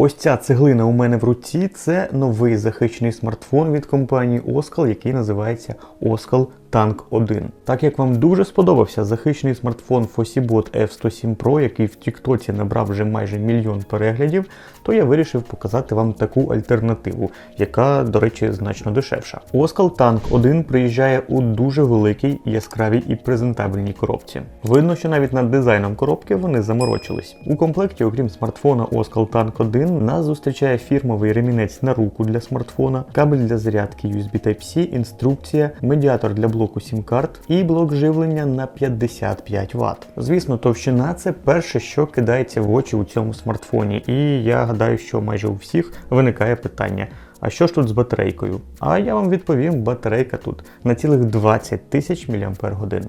Ось ця цеглина у мене в руці це новий захищений смартфон від компанії Oskal, який називається Oskal Tank 1. Так як вам дуже сподобався захищений смартфон Fosibot F107 Pro, який в TikTok набрав вже майже мільйон переглядів, то я вирішив показати вам таку альтернативу, яка, до речі, значно дешевша. Oskal Tank 1 приїжджає у дуже великій, яскравій і презентабельній коробці. Видно, що навіть над дизайном коробки вони заморочились. У комплекті, окрім смартфона Oskal Tank 1, нас зустрічає фірмовий ремінець на руку для смартфона, кабель для зарядки USB Type-C, інструкція, медіатор для блоку SIM-карт і блок живлення на 55 Вт. Звісно, товщина це перше, що кидається в очі у цьому смартфоні, і я гадаю, що майже у всіх виникає питання. А що ж тут з батарейкою? А я вам відповім, батарейка тут на цілих 20 тисяч мАч.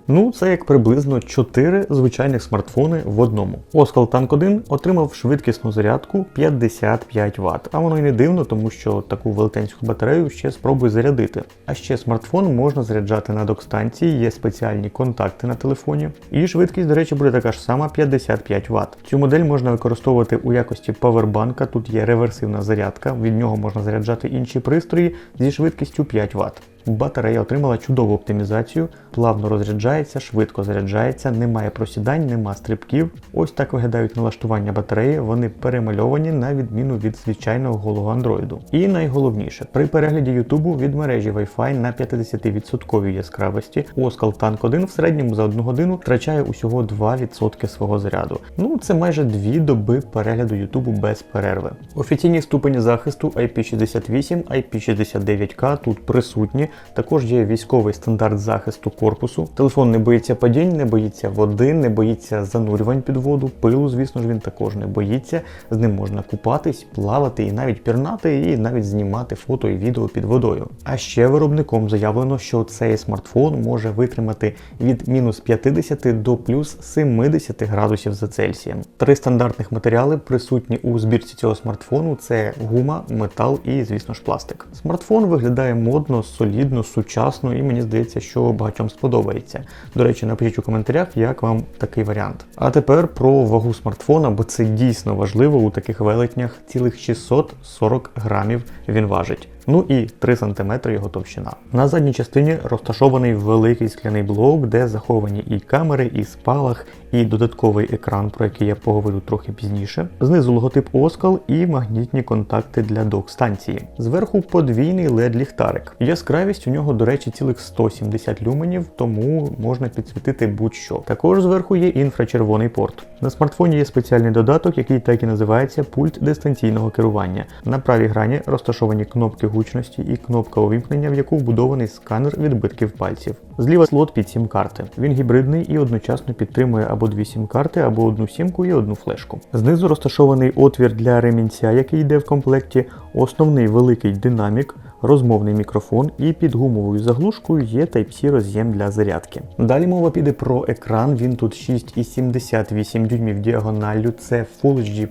Ну, це як приблизно 4 звичайних смартфони в одному. Oskal Tank 1 отримав швидкісну зарядку 55 Вт. А воно й не дивно, тому що таку велетенську батарею ще спробуй зарядити. А ще смартфон можна заряджати на док-станції, є спеціальні контакти на телефоні. І швидкість, до речі, буде така ж сама 55 Вт. Цю модель можна використовувати у якості павербанка. Тут є реверсивна зарядка, від нього можна заряджати інші пристрої зі швидкістю 5 Вт. Батарея отримала чудову оптимізацію, плавно розряджається, швидко заряджається, немає просідань, нема стрибків. Ось так виглядають налаштування батареї, вони перемальовані на відміну від звичайного голого андроїду. І найголовніше, при перегляді Ютубу від мережі Wi-Fi на 50% яскравості Oskal Tank 1 в середньому за одну годину втрачає усього 2% свого заряду. Ну це майже дві доби перегляду Ютубу без перерви. Офіційні ступені захисту IP68, IP69K тут присутні. Також є військовий стандарт захисту корпусу. Телефон не боїться падінь, не боїться води, не боїться занурювань під воду, пилу, звісно ж, він також не боїться. З ним можна купатись, плавати і навіть пірнати, і навіть знімати фото і відео під водою. А ще виробником заявлено, що цей смартфон може витримати від мінус 50 до плюс 70 градусів за Цельсієм. Три стандартних матеріали присутні у збірці цього смартфону: це гума, метал і, звісно ж, пластик. Смартфон виглядає модно, солідно, сучасно, і мені здається, що багатьом сподобається. До речі, напишіть у коментарях, як вам такий варіант. А тепер про вагу смартфона, бо це дійсно важливо у таких велетнях. Цілих 640 грамів він важить. Ну і 3 см його товщина. На задній частині розташований великий скляний блок, де заховані і камери, і спалах, і додатковий екран, про який я поговорю трохи пізніше. Знизу логотип Oskal і магнітні контакти для док-станції. Зверху подвійний led ліхтарик. Яскравість у нього, до речі, цілих 170 люменів, тому можна підсвітити будь-що. Також зверху є інфрачервоний порт. На смартфоні є спеціальний додаток, який так і називається пульт дистанційного керування. На правій грані розташовані кнопки гучності і кнопка увімкнення, в яку вбудований сканер відбитків пальців. Зліва слот під сім-карти. Він гібридний і одночасно підтримує або дві сім-карти, або одну сімку і одну флешку. Знизу розташований отвір для ремінця, який йде в комплекті, основний великий динамік. Розмовний мікрофон і під гумовою заглушкою є Type-C роз'єм для зарядки. Далі мова піде про екран. Він тут 6,78 дюймів діагоналлю, це Full HD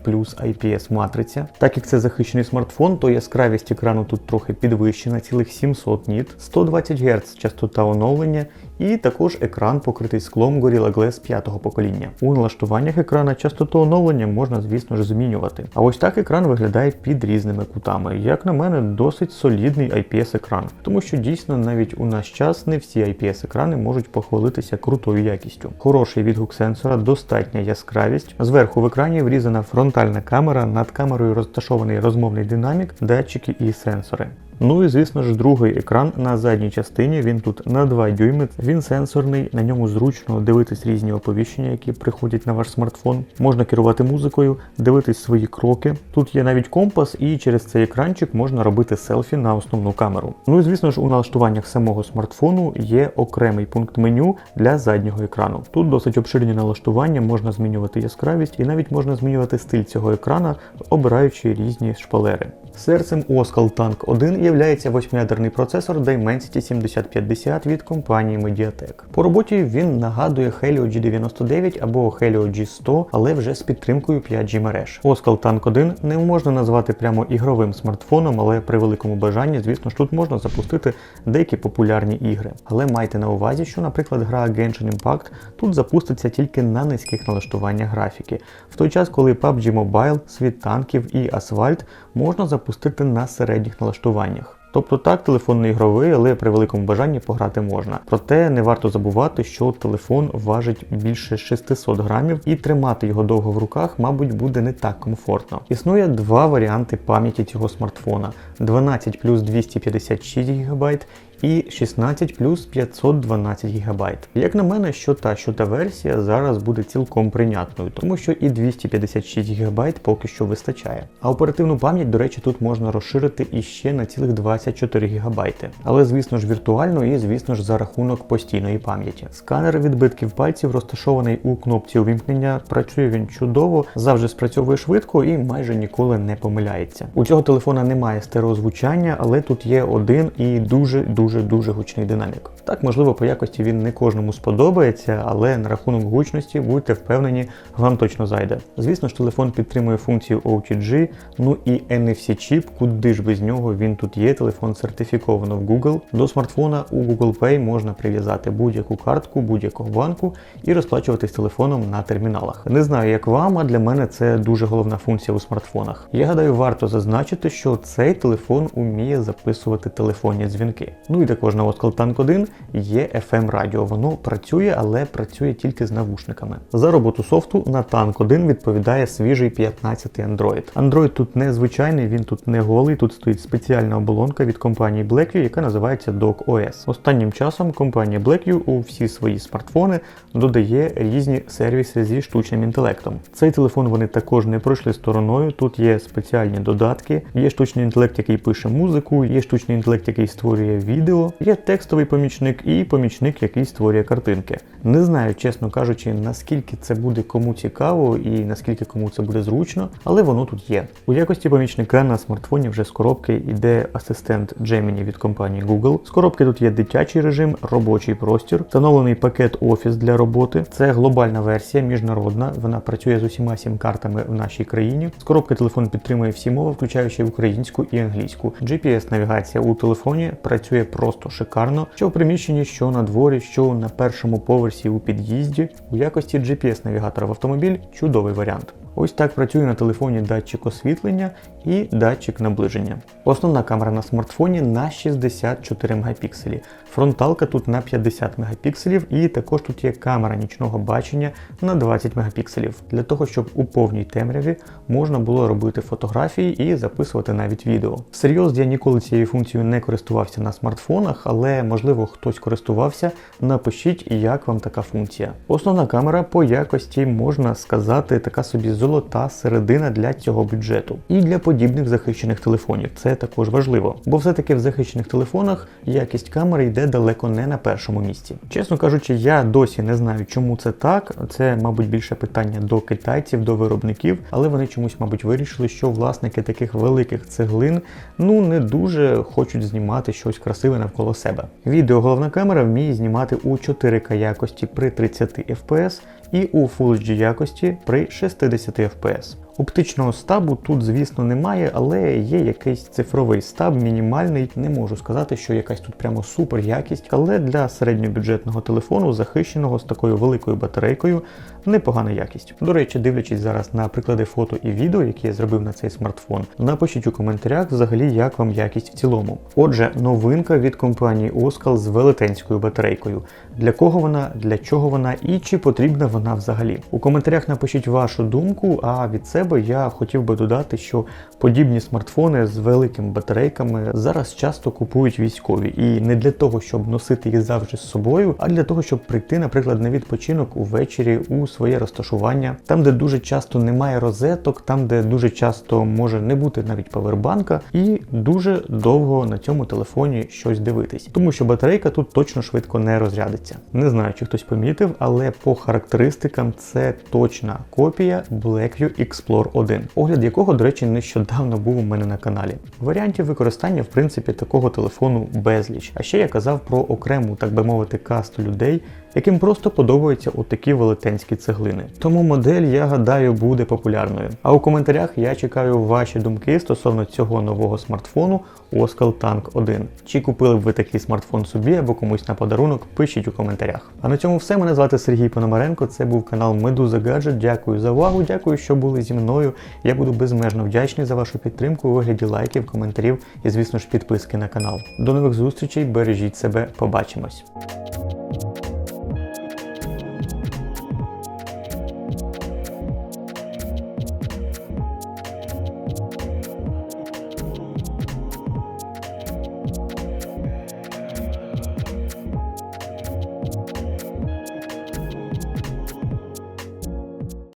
IPS матриця. Так як це захищений смартфон, то яскравість екрану тут трохи підвищена, цілих 700 ніт, 120 Гц частота оновлення. І також екран покритий склом Gorilla Glass 5 покоління. У налаштуваннях екрана частоту оновлення можна, звісно ж, змінювати. А ось так екран виглядає під різними кутами. Як на мене, досить солідний IPS-екран, тому що дійсно навіть у наш час не всі IPS-екрани можуть похвалитися крутою якістю. Хороший відгук сенсора, достатня яскравість. Зверху в екрані врізана фронтальна камера, над камерою розташований розмовний динамік, датчики і сенсори. Ну і звісно ж, другий екран на задній частині. Він тут на 2 дюйми. Він сенсорний, на ньому зручно дивитись різні оповіщення, які приходять на ваш смартфон. Можна керувати музикою, дивитись свої кроки. Тут є навіть компас, і через цей екранчик можна робити селфі на основну камеру. Ну і звісно ж, у налаштуваннях самого смартфону є окремий пункт меню для заднього екрану. Тут досить обширні налаштування, можна змінювати яскравість і навіть можна змінювати стиль цього екрана, обираючи різні шпалери. Серцем Oskal Tank 1 є восьмиядерний процесор Dimensity 7050 від компанії Mediatek. По роботі він нагадує Helio G99 або Helio G100, але вже з підтримкою 5G мереж. Oskal Tank 1 не можна назвати прямо ігровим смартфоном, але при великому бажанні, звісно ж, тут можна запустити деякі популярні ігри. Але майте на увазі, що, наприклад, гра Genshin Impact тут запуститься тільки на низьких налаштуваннях графіки, в той час, коли PUBG Mobile, світ танків і Asphalt можна запустити на середніх налаштуваннях. Тобто так, телефон не ігровий, але при великому бажанні пограти можна. Проте не варто забувати, що телефон важить більше 600 грамів, і тримати його довго в руках, мабуть, буде не так комфортно. Існує два варіанти пам'яті цього смартфона: 12 плюс 256 ГБ і 16 плюс 512 ГБ. Як на мене, що та, що та версія зараз буде цілком прийнятною, тому що і 256 ГБ поки що вистачає. А оперативну пам'ять, до речі, тут можна розширити іще на цілих 24 ГБ. Але, звісно ж, віртуально і, звісно ж, за рахунок постійної пам'яті. Сканер відбитків пальців розташований у кнопці увімкнення, працює він чудово, завжди спрацьовує швидко і майже ніколи не помиляється. У цього телефона немає стереозвучання, але тут є один і дуже дуже дуже-дуже гучний динамік. Так, можливо, по якості він не кожному сподобається, але на рахунок гучності будьте впевнені, вам точно зайде. Звісно ж, телефон підтримує функцію OTG, ну і NFC-чіп, куди ж без нього він тут є. Телефон сертифіковано в Google. До смартфона у Google Pay можна прив'язати будь-яку картку будь-якого банку і розплачуватись телефоном на терміналах. Не знаю, як вам, а для мене це дуже головна функція у смартфонах. Я гадаю, варто зазначити, що цей телефон уміє записувати телефонні дзвінки. Ну і також на Oskal Tank 1 є FM радіо. Воно працює, але працює тільки з навушниками. За роботу софту на Tank 1 відповідає свіжий 15 Android. Android тут не звичайний, він тут не голий. Тут стоїть спеціальна оболонка від компанії Blackview, яка називається Dock OS. Останнім часом компанія Blackview у всі свої смартфони додає різні сервіси зі штучним інтелектом. Цей телефон вони також не пройшли стороною. Тут є спеціальні додатки, є штучний інтелект, який пише музику, є штучний інтелект, який створює відео відео, є текстовий помічник і помічник, який створює картинки. Не знаю, чесно кажучи, наскільки це буде кому цікаво і наскільки кому це буде зручно, але воно тут є. У якості помічника на смартфоні вже з коробки йде асистент Gemini від компанії Google. З коробки тут є дитячий режим, робочий простір, встановлений пакет Office для роботи. Це глобальна версія, міжнародна. Вона працює з усіма сім картами в нашій країні. З коробки телефон підтримує всі мови, включаючи українську і англійську. GPS-навігація у телефоні працює просто шикарно, що в приміщенні, що на дворі, що на першому поверсі у під'їзді. У якості GPS-навігатора в автомобіль чудовий варіант. Ось так працює на телефоні датчик освітлення і датчик наближення. Основна камера на смартфоні на 64 мегапікселі. Фронталка тут на 50 мегапікселів, і також тут є камера нічного бачення на 20 мегапікселів, для того, щоб у повній темряві можна було робити фотографії і записувати навіть відео. Серйоз, я ніколи цією функцією не користувався на смартфонах, але можливо хтось користувався. Напишіть, як вам така функція. Основна камера по якості можна сказати, така собі золота середина для цього бюджету. І для подібних захищених телефонів. Це також важливо, бо все-таки в захищених телефонах якість камери йде далеко не на першому місці. Чесно кажучи, я досі не знаю, чому це так. Це, мабуть, більше питання до китайців, до виробників, але вони чомусь, мабуть, вирішили, що власники таких великих цеглин ну не дуже хочуть знімати щось красиве навколо себе. Відео головна камера вміє знімати у 4К якості при 30 FPS і у Full HD якості при 60 FPS. Оптичного стабу тут, звісно, немає, але є якийсь цифровий стаб, мінімальний. Не можу сказати, що якась тут прямо супер якість, але для середньобюджетного телефону, захищеного з такою великою батарейкою, непогана якість. До речі, дивлячись зараз на приклади фото і відео, які я зробив на цей смартфон, напишіть у коментарях взагалі, як вам якість в цілому. Отже, новинка від компанії Oskal з велетенською батарейкою. Для кого вона, для чого вона і чи потрібна вона взагалі? У коментарях напишіть вашу думку, а від себе себе я хотів би додати, що подібні смартфони з великими батарейками зараз часто купують військові, і не для того, щоб носити їх завжди з собою, а для того, щоб прийти, наприклад, на відпочинок увечері у своє розташування, там, де дуже часто немає розеток, там, де дуже часто може не бути навіть павербанка, і дуже довго на цьому телефоні щось дивитись, тому що батарейка тут точно швидко не розрядиться. Не знаю, чи хтось помітив, але по характеристикам це точна копія Blackview Explorer Color 1, огляд якого, до речі, нещодавно був у мене на каналі. Варіантів використання, в принципі, такого телефону безліч. А ще я казав про окрему, так би мовити, касту людей, яким просто подобаються отакі велетенські цеглини. Тому модель, я гадаю, буде популярною. А у коментарях я чекаю ваші думки стосовно цього нового смартфону Oskal Tank 1. Чи купили б ви такий смартфон собі або комусь на подарунок? Пишіть у коментарях. А на цьому все. Мене звати Сергій Пономаренко. Це був канал Медуза Гаджет. Дякую за увагу. Дякую, що були зі мною. Я буду безмежно вдячний за вашу підтримку у вигляді лайків, коментарів і, звісно ж, підписки на канал. До нових зустрічей. Бережіть себе. Побачимось.